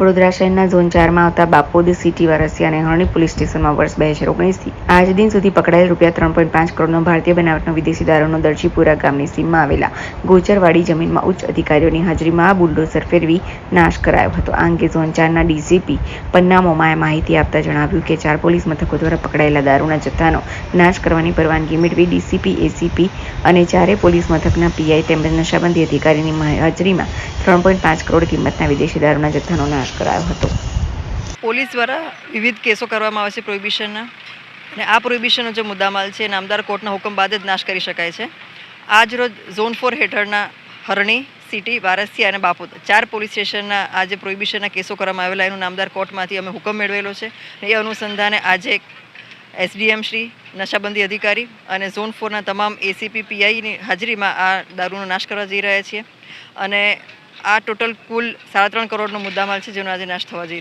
વડોદરા શહેરના ઝોન ચારમાં આવતા બાપોદ સિટી વારસિયા અને હરણી પોલીસ સ્ટેશનમાં વર્ષ બે હજાર ઓગણીસથી આજ દિન સુધી પકડાયેલ રૂપિયા ત્રણ પોઈન્ટ પાંચ કરોડનો ભારતીય બનાવટનો વિદેશી દારૂનો દરજીપુરા ગામની સીમમાં આવેલા ગોચરવાડી જમીનમાં ઉચ્ચ અધિકારીઓની હાજરીમાં બુલડોઝર ફેરવી નાશ કરાયો હતો. આ અંગે ઝોન ચારના ડીસીપી પન્ના મોમાએ માહિતી આપતા જણાવ્યું કે ચાર પોલીસ મથકો દ્વારા પકડાયેલા દારૂના જથ્થાનો નાશ કરવાની પરવાનગી મેળવી ડીસીપી, એસીપી અને ચારે પોલીસ મથકના પીઆઈ તેમજ નશાબંધી અધિકારીની હાજરીમાં ત્રણ પોઈન્ટ પાંચ કરોડ કિંમતના વિદેશી દારૂના જથ્થાનો નાશ કરાયો હતો. પોલીસ દ્વારા વિવિધ કેસો કરવામાં આવે છે પ્રોહિબિશનના. અને આ પ્રોહિબિશનનો જે મુદ્દામાલ છે નામદાર કોર્ટના હુકમ બાદ જ નાશ કરી શકાય છે. આજ રોજ ઝોન ફોર હેઠળના હરણી, સિટી, વારસિયા અને બાપોદ ચાર પોલીસ સ્ટેશનના આ જે પ્રોહિબિશનના કેસો કરવામાં આવેલા, એનું નામદાર કોર્ટમાંથી અમે હુકમ મેળવેલો છે. એ અનુસંધાને આજે એસડીએમ શ્રી, નશાબંધી અધિકારી અને ઝોન ફોરના તમામ એસીપી પીઆઈની હાજરીમાં આ દારૂનો નાશ કરવા જઈ રહ્યા છીએ. અને આ ટોટલ કુલ સાડા ત્રણ કરોડનો મુદ્દામાલ છે જેનો આજે નાશ થવા જઈ રહ્યો